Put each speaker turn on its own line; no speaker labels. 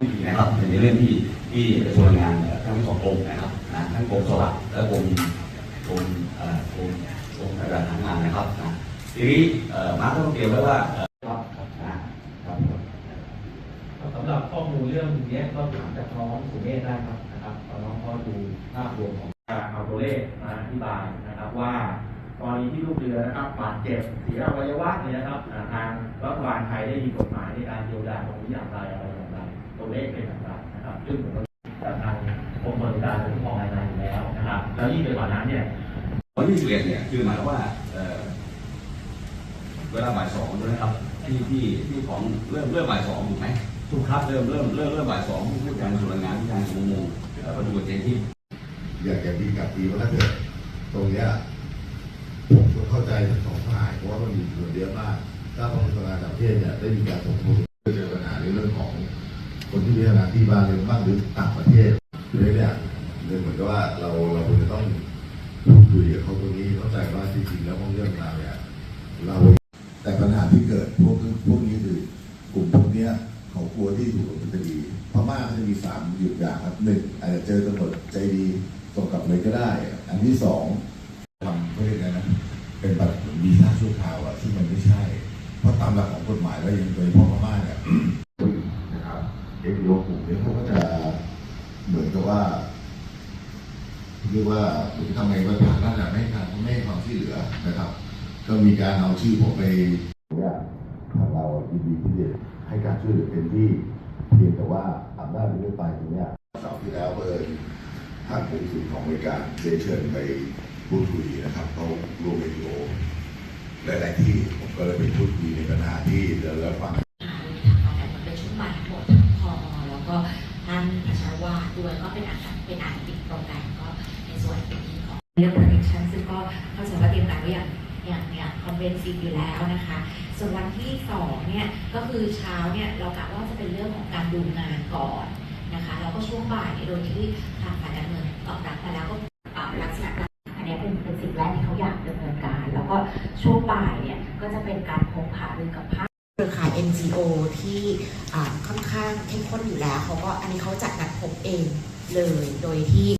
นะครับในเรื่องที่ที่กระทรวงงานทั้งสองกรมนะครับนะทั้งกรมสวัสดิ์และกรมกรมเอ่อกรมกรมการทางานนะครับนะทีนี้เอ่อมาร์ก็ต้องเตรียมไว้ว่าครับนะครับ
สำหรับข้อมูลเรื่องนี้ก็ถามจากน้องสุเมธได้ครับนะครับน้องก็ดูภาพรวมของการเอาตัวเลขมาอธิบายนะครับว่ากรณีที่ลูกเรือนะครับบาดเจ็บเสียอวัยวะเนี่ยนะครับทางรัฐบาลไทยได้มีกฎหมายในการเยียวยาตรงนี้อย่างไรอะไร เลขเป็นอย่างไรนะครับซึ่งผมก็จากทางกรมบริการคุ้มครองแรงงานอยู่แล้วนะครับแล้วยิ่งไปกว่านั้นเนี่ย
วันที่สิบเอ็ดเนี่ยคือหมายความว่าเอ่อเวลาบ่ายสองใช่ไหมครับที่ที่ที่ของเริ่มเริ่มบ่ายสองถูกไหมถูกครับเริ่มเริ่มเริ่มเริ่มบ่ายสองผู้การกระทรวงแรงงานผู้การสมงเอ่อประตูเจนที่
อยากจะมีกับปีว่าถ้าเกิดตรงเนี้ยผมก็เข้าใจทั้งสองฝ่ายเพราะว่ามันมีส่วนเยอะมากถ้าของกระทรวงการต่างประเทศเนี่ยได้มีการส่งทุน ที่มีขนาดที่บ้านเร็วมากหรือต่างประเทศเลยเนี่ยเลยเหมือนกับว่าเราเราควรจะต้องพูดคุยกับเขาตรงนี้เข้าใจว่าจริงๆแล้วเรื่องราวเนี่ยเราแต่ปัญหาที่เกิดพวกพวกนี้คือกลุ่มพวกเนี้ยเขากลัวที่ถูกดำเนินคดีพม่าก็จะมีสามหยุดอย่างครับหนึ่งอาจจะเจอตำรวจใจดีส่งกลับเลยก็ได้ อันที่สองทำเขาเรียกไงนะ เป็นบัตรวีซ่าชั่วคราวอะซึ่งมันไม่ใช่ เพราะตามหลักของกฎหมายแล้วยังโดยเฉพาะพม่าเนี่ย เอฟโยกลุ่มนี้เขาก็จะเหมือนกับว่าเรียกว่าผมทำไงก็ผ่านนั่นแหละไม่ให้การไม่ให้ความช่วยเหลือนะครับ ก็มีการเอาชื่อผมไปเนี่ยทางเรายินดีที่จะให้การช่วยเหลือเต็มที่เพียงแต่ว่าอำนาจในเรื่องไปตรงเนี้ยเสาร์ที่แล้วเบิร์ทางกองสุลของอเมริกาได้เชิญไปพูดคุยนะครับเขารวมเอโอหลาย ๆ ที่ผมก็เลยไป
ก็ท่านประชาวาด้วยก็เป็นอาหารเป็นอาหารติดโปรแกรมก็ในส่วนเป็นที่ของเรื่อง protection ซึ่งก็เข้าใจว่าเตรียมการไว้อย่างอย่างอย่างคอมเ e นซีอยู่แล้วนะคะ ส่วนวันที่สองเนี่ยก็คือเช้าเนี่ยเรากะว่าจะเป็นเรื่องของการดูงานก่อนนะคะแล้วก็ช่วงบ่ายเนี่ยโดยที่ทางฝ่ายการเมืองตอบรับมาแล้วก็ปรับลักษณะอันนี้เป็นเป็นสิ่งแรกที่เขาอยากดำเนินการ แล้วก็ช่วงบ่ายเนี่ยก็จะเป็นการพบหารือกับภาค เครือข่าย NGO ที่อ่ค่อนข้างเข้มข้นอยู่แล้วเขาก็อันนี้เขาจัดนัดพบเองเลยโดยที่